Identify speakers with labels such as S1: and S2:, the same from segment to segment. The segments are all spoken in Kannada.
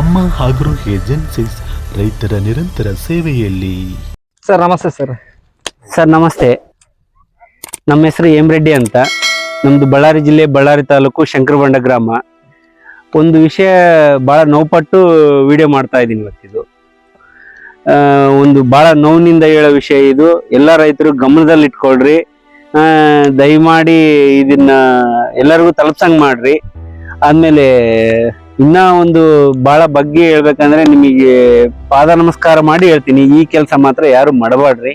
S1: ಅಮ್ಮ ಹಾಗೂ ಏಜೆನ್ಸೀಸ್ ರೈತರ ನಿರಂತರ ಸೇವೆಯಲ್ಲಿ.
S2: ಸರ್ ನಮಸ್ತೆ ಸರ್.
S3: ಸರ್ ನಮಸ್ತೆ. ನಮ್ಮ ಹೆಸರು ಎಂ ರೆಡ್ಡಿ ಅಂತ. ನಮ್ಮದು ಬಳ್ಳಾರಿ ಜಿಲ್ಲೆ ಬಳ್ಳಾರಿ ತಾಲೂಕು ಶಂಕರಬಂಡ ಗ್ರಾಮ. ಒಂದು ವಿಷಯ ಬಹಳ ನೋವುಪಟ್ಟು ವಿಡಿಯೋ ಮಾಡ್ತಾ ಇದ್ದೀನಿ ಇವತ್ತಿದು ಒಂದು ಬಹಳ ನೋವಿನಿಂದ ಹೇಳೋ ವಿಷಯ ಇದು. ಎಲ್ಲ ರೈತರು ಗಮನದಲ್ಲಿ ಇಟ್ಕೊಳ್ರಿ. ಆ, ದಯಮಾಡಿ ಇದನ್ನ ಎಲ್ಲರಿಗೂ ತಲುಪ್ಸಂಗೆ ಮಾಡ್ರಿ. ಆದ್ಮೇಲೆ ಇನ್ನ ಒಂದು ಬಹಳ ಬಗ್ಗೆ ಹೇಳ್ಬೇಕಂದ್ರೆ ನಿಮಗೆ ಪಾದ ನಮಸ್ಕಾರ ಮಾಡಿ ಹೇಳ್ತೀನಿ. ಈ ಕೆಲಸ ಮಾತ್ರ ಯಾರು ಮಾಡಬಾಡ್ರಿ.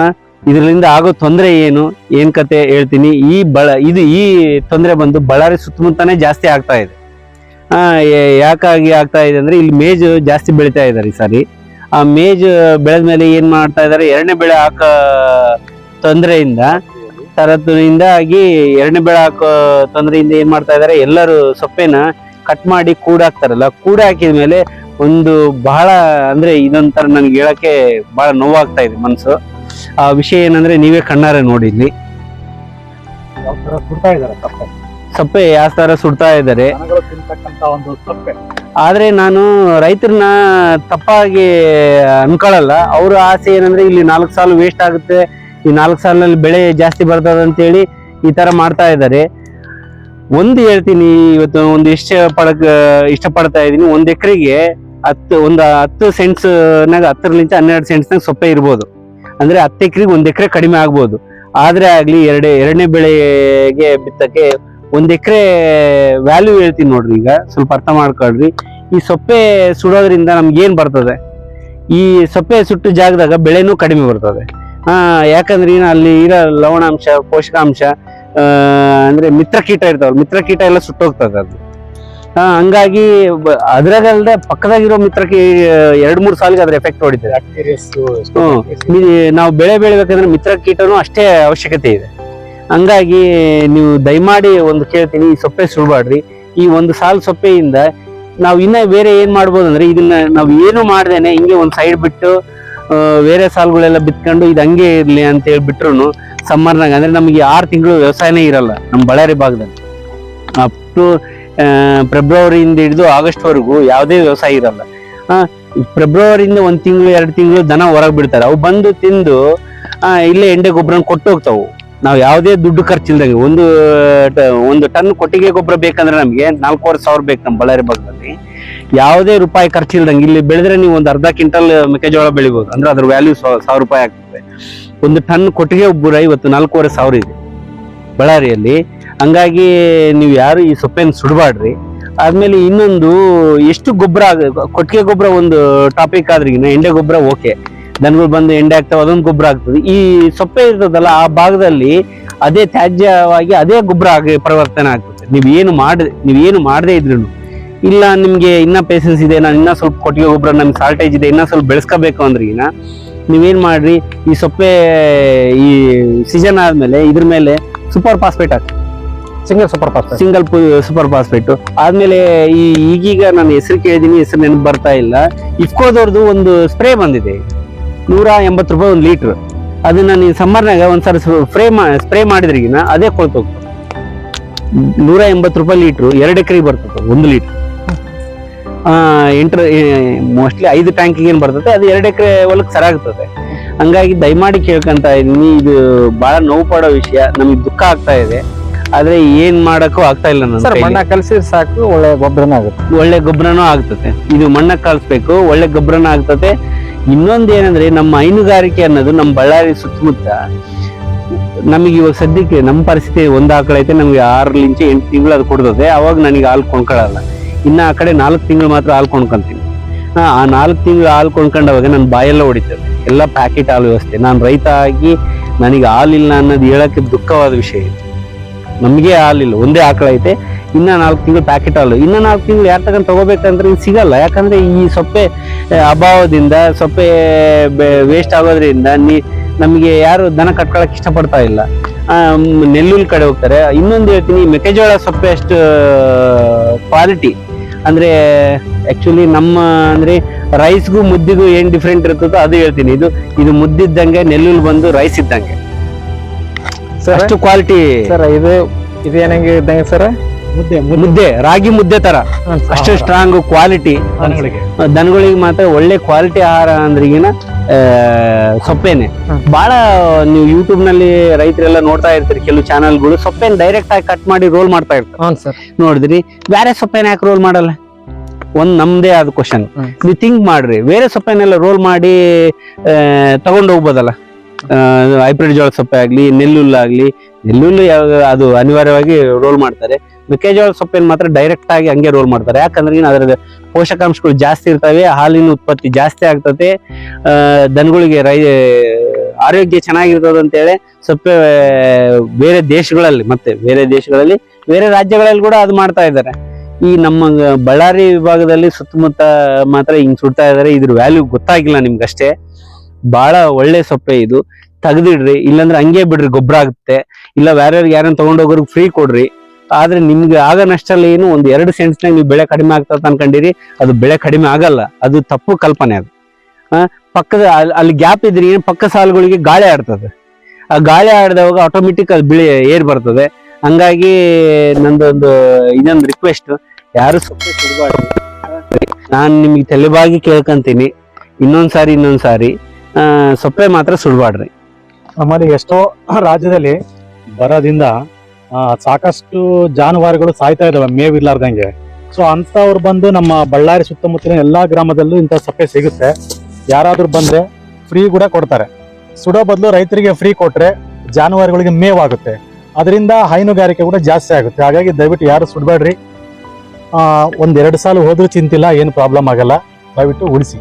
S3: ಆ ಇದರಿಂದ ಆಗೋ ತೊಂದರೆ ಏನು, ಏನ್ ಕತೆ ಹೇಳ್ತೀನಿ. ಈ ಬಳ, ಇದು ಈ ತೊಂದರೆ ಬಂದು ಬಳ್ಳಾರಿ ಸುತ್ತಮುತ್ತಾನೆ ಜಾಸ್ತಿ ಆಗ್ತಾ ಇದೆ. ಆ ಯಾಕಾಗಿ ಆಗ್ತಾ ಇದೆ ಅಂದ್ರೆ ಇಲ್ಲಿ ಮೇಜು ಜಾಸ್ತಿ ಬೆಳಿತಾ ಇದ್ದಾರೆ ಈ ಸಾರಿ. ಆ ಮೇಜ್ ಬೆಳೆದ ಮೇಲೆ ಏನ್ ಮಾಡ್ತಾ ಇದ್ದಾರೆ ಎರಡನೇ ಬೆಳೆ ಹಾಕ ತೊಂದರೆಯಿಂದ ತರತ್ತಿನಿಂದ ಆಗಿ ಎರಡನೇ ಬೆಳೆ ಹಾಕೋ ತೊಂದರೆಯಿಂದ ಏನ್ ಮಾಡ್ತಾ ಇದ್ದಾರೆ ಎಲ್ಲರೂ ಸೊಪ್ಪೆನ ಕಟ್ ಮಾಡಿ ಕೂಡ ಹಾಕ್ತಾರಲ್ಲ ಕೂಡ ಹಾಕಿದ ಮೇಲೆ ಒಂದು ಬಹಳ ಅಂದ್ರೆ ಇದೊಂಥರ ನನ್ಗೆ ಹೇಳಕ್ಕೆ ಬಹಳ ನೋವಾಗ್ತಾ ಇದೆ ಮನ್ಸು. ಆ ವಿಷಯ ಏನಂದ್ರೆ ನೀವೇ ಕಣ್ಣಾರೆ
S2: ನೋಡಿದ್ವಿ ಸಪ್ಪೆ?
S3: ಯಾವ ತರ ಸುಡ್ತಾ ಇದ್ದಾರೆ? ಆದ್ರೆ ನಾನು ರೈತರನ್ನ ತಪ್ಪಾಗಿ ಅನ್ಕೊಳ್ಳಲ್ಲ. ಅವ್ರ ಆಸೆ ಏನಂದ್ರೆ ಇಲ್ಲಿ ನಾಲ್ಕು ಸಾಲು ವೇಸ್ಟ್ ಆಗುತ್ತೆ ಈ ನಾಲ್ಕು ಸಾಲಿನಲ್ಲಿ ಬೆಳೆ ಜಾಸ್ತಿ ಬರ್ತದಂತೇಳಿ ಈ ತರ ಮಾಡ್ತಾ ಇದ್ದಾರೆ. ಒಂದು ಹೇಳ್ತೀನಿ, ಇವತ್ತು ಒಂದು ಇಷ್ಟ ಪಡಕ್ ಇಷ್ಟಪಡ್ತಾ ಇದೀನಿ ಒಂದ್ ಎಕರೆಗೆ ಹತ್ತು, ಒಂದು ಹತ್ತು ಸೆಂಟ್ಸ್ ನಾಗ ಹತ್ತರಲಿಂದ ಹನ್ನೆರಡು ಸೆಂಟ್ಸ್ನಾಗ ಸೊಪ್ಪೆ ಇರ್ಬೋದು. ಅಂದ್ರೆ ಹತ್ತು ಎಕರೆಗೆ ಒಂದ್ ಎಕರೆ ಕಡಿಮೆ ಆಗ್ಬೋದು. ಆದ್ರೆ ಆಗ್ಲಿ ಎರಡೇ, ಎರಡನೇ ಬೆಳೆಗೆ ಬಿತ್ತಕ್ಕೆ ಒಂದ್ ಎಕರೆ ವ್ಯಾಲ್ಯೂ ಹೇಳ್ತೀನಿ ನೋಡ್ರಿ ಈಗ. ಸ್ವಲ್ಪ ಅರ್ಥ ಮಾಡ್ಕೊಳ್ರಿ. ಈ ಸೊಪ್ಪೆ ಸುಡೋದ್ರಿಂದ ನಮ್ಗೆ ಏನ್ ಬರ್ತದೆ? ಈ ಸೊಪ್ಪೆ ಸುಟ್ಟು ಜಾಗದಾಗ ಬೆಳೆನೂ ಕಡಿಮೆ ಬರ್ತದೆ. ಆ ಯಾಕಂದ್ರೆ ಅಲ್ಲಿ ಇರೋ ಲವಣಾಂಶ, ಪೋಷಕಾಂಶ ಅಂದ್ರೆ ಮಿತ್ರಕೀಟ ಇರ್ತಾವಲ್ಲ ಮಿತ್ರಕೀಟ ಎಲ್ಲ ಸುಟ್ಟೋಗ್ತದೆ ಅದು. ಹಂಗಾಗಿ ಅದ್ರಾಗಲ್ದೆ ಪಕ್ಕದಾಗಿರೋ ಮಿತ್ರಕ್ಕೆ ಎರಡ್ ಮೂರ್ ಸಾಲಿಗೆ ಅದ್ರ ಎಫೆಕ್ಟ್ ಹೊಡಿತದೆ. ನಾವು ಬೆಳೆ ಬೆಳಿಬೇಕಂದ್ರೆ ಮಿತ್ರ ಕೀಟನು ಅಷ್ಟೇ ಅವಶ್ಯಕತೆ ಇದೆ. ಹಂಗಾಗಿ ನೀವು ದಯಮಾಡಿ ಒಂದು ಕೇಳ್ತೀನಿ ಈ ಸೊಪ್ಪೆ ಸುಡಬಾಡ್ರಿ ಈ ಒಂದು ಸಾಲು ಸೊಪ್ಪೆಯಿಂದ ನಾವು ಇನ್ನ ಬೇರೆ ಏನ್ ಮಾಡ್ಬೋದು ಅಂದ್ರೆ ಇದನ್ನ ನಾವು ಏನು ಮಾಡ್ದೇನೆ ಹಿಂಗೆ ಒಂದ್ ಸೈಡ್ ಬಿಟ್ಟು ಬೇರೆ ಸಾಲುಗಳೆಲ್ಲ ಬಿತ್ಕೊಂಡು ಇದು ಹಂಗೆ ಇರ್ಲಿ ಅಂತ ಹೇಳಿ ಬಿಟ್ರು ಸಮ್ಮರ್ನಾಗ, ಅಂದ್ರೆ ನಮಗೆ ಆರು ತಿಂಗಳು ವ್ಯವಸಾಯನೇ ಇರಲ್ಲ ನಮ್ಮ ಬಳ್ಳಾರಿ ಭಾಗದಲ್ಲಿ. ಅಪ್ ಟು ಫೆಬ್ರವರಿಯಿಂದ ಹಿಡಿದು ಆಗಸ್ಟ್ ವರೆಗೂ ಯಾವುದೇ ವ್ಯವಸಾಯ ಇರಲ್ಲ. ಫೆಬ್ರವರಿಯಿಂದ ಒಂದು ತಿಂಗಳು, ಎರಡು ತಿಂಗಳು ದನ ಹೊರಗೆ ಬಿಡ್ತಾರೆ. ಅವು ಬಂದು ತಿಂದು ಇಲ್ಲೇ ಎಂಡೆ ಗೊಬ್ಬರ ಕೊಟ್ಟು ಹೋಗ್ತಾವು. ನಾವು ಯಾವುದೇ ದುಡ್ಡು ಖರ್ಚಿಲ್ದಂಗೆ ಒಂದು ಒಂದು ಟನ್ ಕೊಟ್ಟಿಗೆ ಗೊಬ್ಬರ ಬೇಕಂದ್ರೆ ನಮಗೆ ನಾಲ್ಕೂವರೆ ಸಾವಿರ ಬೇಕು ನಮ್ಮ ಬಳ್ಳಾರಿ ಭಾಗದಲ್ಲಿ. ಯಾವುದೇ ರೂಪಾಯಿ ಖರ್ಚಿಲ್ದಂಗೆ ಇಲ್ಲಿ ಬೆಳೆದ್ರೆ ನೀವು ಒಂದು ಅರ್ಧ ಕ್ವಿಂಟಲ್ ಮೆಕ್ಕೆಜೋಳ ಬೆಳಿಬೋದು. ಅಂದ್ರೆ ಅದ್ರ ವ್ಯಾಲ್ಯೂ ಸಾವಿರ ರೂಪಾಯಿ ಆಗ್ತದೆ. ಒಂದು ಟನ್ ಕೊಟ್ಟಿಗೆ ಗೊಬ್ಬರ ಇವತ್ತು ನಾಲ್ಕೂವರೆ ಸಾವಿರ ಇದೆ ಬಳ್ಳಾರಿಯಲ್ಲಿ. ಹಂಗಾಗಿ ನೀವು ಯಾರು ಈ ಸೊಪ್ಪೆನ ಸುಡಬಾಡ್ರಿ. ಆದ್ಮೇಲೆ ಇನ್ನೊಂದು, ಎಷ್ಟು ಗೊಬ್ಬರ ಕೊಟ್ಟಿಗೆ ಗೊಬ್ಬರ ಒಂದು ಟಾಪಿಕ್ ಆದ್ರಿಗಿನ ಎಂಡೆ ಗೊಬ್ಬರ ಓಕೆ ದನಗಳು ಬಂದು ಎಂಡೆ ಆಗ್ತಾವ ಅದೊಂದು ಗೊಬ್ಬರ ಆಗ್ತದೆ. ಈ ಸೊಪ್ಪೆ ಇರ್ತದಲ್ಲ ಆ ಭಾಗದಲ್ಲಿ ಅದೇ ತ್ಯಾಜ್ಯವಾಗಿ ಅದೇ ಗೊಬ್ಬರ ಆಗಿ ಪರಿವರ್ತನೆ ಆಗ್ತದೆ. ನೀವು ಏನು ಮಾಡ ನೀವು ಏನು ಮಾಡದೇ ಇದ್ರು ಇಲ್ಲ ನಿಮ್ಗೆ ಇನ್ನ ಪೇಷನ್ಸ್ ಇದೆ ನಾನು ಇನ್ನೂ ಸ್ವಲ್ಪ ಕೊಟ್ಟಿಗೆ ಗೊಬ್ಬರ ನಮ್ಗೆ ಸಾಲ್ಟೇಜ್ ಇದೆ ಇನ್ನೂ ಸ್ವಲ್ಪ ಬೆಳೆಸ್ಕೋಬೇಕು ಅಂದ್ರೆ ಈಗ ನೀವೇನು ಮಾಡ್ರಿ ಈ ಸೊಪ್ಪೆ ಈ ಸೀಸನ್ ಆದಮೇಲೆ ಇದ್ರ ಮೇಲೆ ಸೂಪರ್ ಫಾಸ್ಫೇಟ್ ಹಾಕಿ
S2: single super fast
S3: single super phosphate ಆದ್ಮೇಲೆ ಈ ಈಗೀಗ ನಾನು ಹೆಸರು ಕೇಳಿದೀನಿ ಹೆಸರು ನೆನಪು ಬರ್ತಾ ಇಲ್ಲ. ಇಫ್ಕೋದವ್ರದ್ದು ಒಂದು ಸ್ಪ್ರೇ ಬಂದಿದೆ. ನೂರ ಎಂಬತ್ತು ರೂಪಾಯಿ ಒಂದು ಲೀಟ್ರ್. ಅದನ್ನ ನೀವು ಸಮ್ಮರ್ನಾಗ ಒಂದ್ಸರಿ ಸ್ಪ್ರೇ ಸ್ಪ್ರೇ ಮಾಡಿದ್ರಿಗಿನ ಅದೇ ಕೊಳ್ತೋಗ್ತದೆ ನೂರ ಎಂಬತ್ತು ರೂಪಾಯಿ ಲೀಟ್ರು ಎರಡು ಎಕರೆಗೆ ಬರ್ತದೆ ಒಂದು ಲೀಟ್ರ್. ಎಂಟು ಮೋಸ್ಟ್ಲಿ ಐದು ಟ್ಯಾಂಕಿಗೆ ಏನು ಬರ್ತದೆ ಅದು ಎರಡು ಎಕರೆ ಹೊಲಕ್ಕೆ ಸರಾಗ್ತದೆ ಹಂಗಾಗಿ ದಯಮಾಡಿ ಕೇಳ್ಕೊಂತ ಇದೀನಿ ಇದು ಭಾಳ ನೋವು ಪಡೋ ವಿಷಯ ನಮಗೆ ದುಃಖ ಆಗ್ತಾ ಇದೆ. ಆದ್ರೆ ಏನ್ ಮಾಡಕ್ಕೂ ಆಗ್ತಾ ಇಲ್ಲ
S2: ಸರ್ ಮಣ್ಣ ಕಲ್ಸಿದ್ರೆ ಸಾಕು ಒಳ್ಳೆ ಗೊಬ್ಬರನೂ ಆಗುತ್ತೆ.
S3: ಒಳ್ಳೆ ಗೊಬ್ಬರನೂ ಆಗ್ತದೆ. ಇದು ಮಣ್ಣ ಕಲ್ಸ್ಬೇಕು ಒಳ್ಳೆ ಗೊಬ್ಬರನೂ ಆಗ್ತದೆ. ಇನ್ನೊಂದು ಏನಂದ್ರೆ ನಮ್ಮ ಹೈನುಗಾರಿಕೆ ಅನ್ನೋದು ನಮ್ಮ ಬಳ್ಳಾರಿ ಸುತ್ತಮುತ್ತ. ನಮಗೆ ಇವಾಗ ಸದ್ಯಕ್ಕೆ ನಮ್ಮ ಪರಿಸ್ಥಿತಿ ಒಂದು ಆಕಳ ಐತೆ, ನಮ್ಗೆ ಆರಲಿಂಚ ಎಂಟು ತಿಂಗಳು ಅದು ಕೊಡ್ತದೆ, ಅವಾಗ ನನಗೆ ಹಾಲು ಕೊಂಡ್ಕೊಳ್ಳಲ್ಲ ಇನ್ನು ಆ ಕಡೆ ನಾಲ್ಕು ತಿಂಗಳು ಮಾತ್ರ ಹಾಲು ಕೊಂಡ್ಕೊಂತೀನಿ. ಆ ನಾಲ್ಕು ತಿಂಗಳು ಹಾಲು ಕೊಂಡ್ಕೊಂಡವಾಗ ನನ್ನ ಬಾಯೆಲ್ಲ ಹೊಡಿತದೆ, ಎಲ್ಲ ಪ್ಯಾಕೆಟ್ ಹಾಲು ವ್ಯವಸ್ಥೆ. ನಾನು ರೈತ ಆಗಿ ನನಗೆ ಹಾಲಿಲ್ಲ ಅನ್ನೋದು ಹೇಳೋಕ್ಕೆ ದುಃಖವಾದ ವಿಷಯ ನಮಗೆ ಹಾಲಿಲ್ಲ, ಒಂದೇ ಆಕಳ ಐತೆ ಇನ್ನ ನಾಲ್ಕು ತಿಂಗಳು ಪ್ಯಾಕೆಟ್ ಹಾಲು. ಇನ್ನ ನಾಲ್ಕು ತಿಂಗಳು ಯಾರು ತಗೊಂಡು ತಗೋಬೇಕಂದ್ರೆ ಇದು ಸಿಗಲ್ಲ. ಯಾಕಂದ್ರೆ ಈ ಸೊಪ್ಪೆ ಅಭಾವದಿಂದ ಸೊಪ್ಪೆ ವೇಸ್ಟ್ ಆಗೋದ್ರಿಂದ ನೀ ನಮಗೆ ಯಾರು ದನ ಕಟ್ಕೊಳಕ್ ಇಷ್ಟಪಡ್ತಾ ಇಲ್ಲ. ನೆಲ್ಲೂಲ್ ಕಡೆ ಹೋಗ್ತಾರೆ. ಇನ್ನೊಂದು ಹೇಳ್ತೀನಿ ಮೆಕ್ಕೆಜೋಳ ಸೊಪ್ಪೆ ಅಷ್ಟು ಕ್ವಾಲಿಟಿ ಅಂದ್ರೆ ಆಕ್ಚುಲಿ ನಮ್ಮ ಅಂದ್ರೆ ರೈಸ್ಗೂ ಮುದ್ದಿಗೂ ಏನ್ ಡಿಫ್ರೆಂಟ್ ಇರ್ತದೋ ಅದು ಹೇಳ್ತೀನಿ. ಇದು ಇದು ಮುದ್ದಿದ್ದಂಗೆ ನೆಲ್ಲೂಲ್ ಬಂದು ರೈಸ್ ಇದ್ದಂಗೆ.
S2: ಸರ್
S3: ಅಷ್ಟು ಕ್ವಾಲಿಟಿ
S2: ಸರ್ ಇದು ಇದು ಏನಂಗೆ ಇದ್ದಂಗೆ ಸರ್? ಮುದ್ದೆ
S3: ರಾಗಿ ಮುದ್ದೆ ತರ. ಅಷ್ಟು ಸ್ಟ್ರಾಂಗ್ ಕ್ವಾಲಿಟಿ
S2: ದನಗಳಿಗೆ
S3: ಮಾತ್ರ ಒಳ್ಳೆ ಕ್ವಾಲಿಟಿ ಆಹಾರ ಅಂದ್ರೆ ಈಗಿನ ಆ, ಸೊಪ್ಪೇನೆ. ಬಹಳ ನೀವು ಯೂಟ್ಯೂಬ್ನಲ್ಲಿ ರೈತರೆಲ್ಲ ನೋಡ್ತಾ ಇರ್ತೀರಿ ಕೆಲವು ಚಾನಲ್ಗಳು ಸೊಪ್ಪೇನ್ ಡೈರೆಕ್ಟ್ ಆಗಿ ಕಟ್ ಮಾಡಿ ರೋಲ್ ಮಾಡ್ತಾ ಇರ್ತಾರೆ. ನೋಡಿದ್ರಿ ಬೇರೆ ಸೊಪ್ಪೇನ ಯಾಕೆ ರೋಲ್ ಮಾಡಲ್ಲ? ಒಂದ್ ನಮ್ದೇ ಆದ ಕ್ವಶನ್. ನೀವು ಥಿಂಕ್ ಮಾಡ್ರಿ ಬೇರೆ ಸೊಪ್ಪೇನೆಲ್ಲ ರೋಲ್ ಮಾಡಿ ತಗೊಂಡು ಹೋಗ್ಬೋದಲ್ಲ? ಹೈಬ್ರಿಡ್ ಜೋಳ ಸೊಪ್ಪೆ ಆಗ್ಲಿ ನೆಲ್ಲುಲ್ಲಾಗ್ಲಿ ನೆಲ್ಲುಲ್ಲು ಯಾವ ಅದು ಅನಿವಾರ್ಯವಾಗಿ ರೋಲ್ ಮಾಡ್ತಾರೆ. ಮೆಕ್ಕೆಜೋಳ ಸೊಪ್ಪೇನ್ ಮಾತ್ರ ಡೈರೆಕ್ಟ್ ಆಗಿ ಹಂಗೆ ರೋಲ್ ಮಾಡ್ತಾರೆ. ಯಾಕಂದ್ರೆ ಏನು ಅದ್ರದ್ದು ಪೋಷಕಾಂಶಗಳು ಜಾಸ್ತಿ ಇರ್ತವೆ, ಹಾಲಿನ ಉತ್ಪತ್ತಿ ಜಾಸ್ತಿ ಆಗ್ತದೆ ದನಗಳಿಗೆ ರೈ ಆರೋಗ್ಯ ಚೆನ್ನಾಗಿರ್ತದೆ ಅಂತೇಳಿ ಸೊಪ್ಪೆ, ಬೇರೆ ದೇಶಗಳಲ್ಲಿ ಮತ್ತೆ ಬೇರೆ ದೇಶಗಳಲ್ಲಿ, ಬೇರೆ ರಾಜ್ಯಗಳಲ್ಲಿ ಕೂಡ ಅದು ಮಾಡ್ತಾ ಇದ್ದಾರೆ. ಈ ನಮ್ಮ ಬಳ್ಳಾರಿ ವಿಭಾಗದಲ್ಲಿ ಸುತ್ತಮುತ್ತ ಮಾತ್ರ ಹಿಂಗ್ ಸುಡ್ತಾ ಇದ್ದಾರೆ. ಇದ್ರ ವ್ಯಾಲ್ಯೂ ಗೊತ್ತಾಗಿಲ್ಲ ನಿಮ್ಗಷ್ಟೇ. ಬಹಳ ಒಳ್ಳೆ ಸೊಪ್ಪೆ ಇದು. ತೆಗ್ದಿಡ್ರಿ, ಇಲ್ಲಾಂದ್ರೆ ಹಂಗೆ ಬಿಡ್ರಿ ಗೊಬ್ಬರ ಆಗುತ್ತೆ. ಇಲ್ಲ, ಬೇರೆಯವ್ರಿಗೆ ಯಾರನ್ನ ತಗೊಂಡೋಗೋರ್ಗೆ ಫ್ರೀ ಕೊಡ್ರಿ. ಆದ್ರೆ ನಿಮ್ಗೆ ಆಗ ನಷ್ಟಲ್ಲಿ ಏನು ಒಂದ್ ಎರಡು ಸೆಂಟ್ಸ್ನಾಗ ನೀವು ಬೆಳೆ ಕಡಿಮೆ ಆಗ್ತದ ಅನ್ಕೊಂಡಿರಿ, ಅದು ಬೆಳೆ ಕಡಿಮೆ ಆಗಲ್ಲ, ಅದು ತಪ್ಪು ಕಲ್ಪನೆ ಅದು. ಪಕ್ಕದ ಅಲ್- ಅಲ್ಲಿ ಗ್ಯಾಪ್ ಇದ್ರೆ ಏನು ಪಕ್ಕ ಸಾಲುಗಳಿಗೆ ಗಾಳಿ ಆಡ್ತದೆ. ಆ ಗಾಳಿ ಆಡಿದವಾಗ ಆಟೋಮೆಟಿಕ್ ಅಲ್ಲಿ ಬಿಳಿ ಏರ್ ಬರ್ತದೆ. ಹಂಗಾಗಿ ನಂದೊಂದು ಇದೊಂದು ರಿಕ್ವೆಸ್ಟ್ ಯಾರು ಸುಮ್ಮನೆ ಸಿಗಬಾರ್ದು ನಾನು ನಿಮಗೆ ತಲೆಬಾಗಿ ಕೇಳ್ಕೊಂತೀನಿ. ಇನ್ನೊಂದು ಸಾರಿ ಇನ್ನೊಂದು ಸಾರಿ. ಸೊಪ್ಪೆ ಮಾತ್ರ ಸುಡಬಾಡ್ರಿ.
S2: ನಮ್ಮಲ್ಲಿ ಎಷ್ಟೋ ರಾಜ್ಯದಲ್ಲಿ ಬರದಿಂದ ಸಾಕಷ್ಟು ಜಾನುವಾರುಗಳು ಸಾಯ್ತಾ ಇದಾವೆ ಮೇವಿರ್ಲಾರ್ದಂಗೆ ಸೊ ಅಂತವ್ರು ಬಂದು ನಮ್ಮ ಬಳ್ಳಾರಿ ಸುತ್ತಮುತ್ತಲಿನ ಎಲ್ಲಾ ಗ್ರಾಮದಲ್ಲೂ ಇಂಥ ಸಪ್ಪೆ ಸಿಗುತ್ತೆ. ಯಾರಾದ್ರೂ ಬಂದ್ರೆ ಫ್ರೀ ಕೂಡ ಕೊಡ್ತಾರೆ. ಸುಡೋ ಬದಲು ರೈತರಿಗೆ ಫ್ರೀ ಕೊಟ್ರೆ ಜಾನುವಾರುಗಳಿಗೆ ಮೇವಾಗುತ್ತೆ ಅದರಿಂದ ಹೈನುಗಾರಿಕೆ ಕೂಡ ಜಾಸ್ತಿ ಆಗುತ್ತೆ. ಹಾಗಾಗಿ ದಯವಿಟ್ಟು ಯಾರು ಸುಡಬೇಡ್ರಿ. ಒಂದ್ ಎರಡು ಸಾಲ ಹೋದ್ರೂ ಚಿಂತಿಲ್ಲ, ಏನು ಪ್ರಾಬ್ಲಮ್ ಆಗಲ್ಲ. ದಯವಿಟ್ಟು ಉಳಿಸಿ.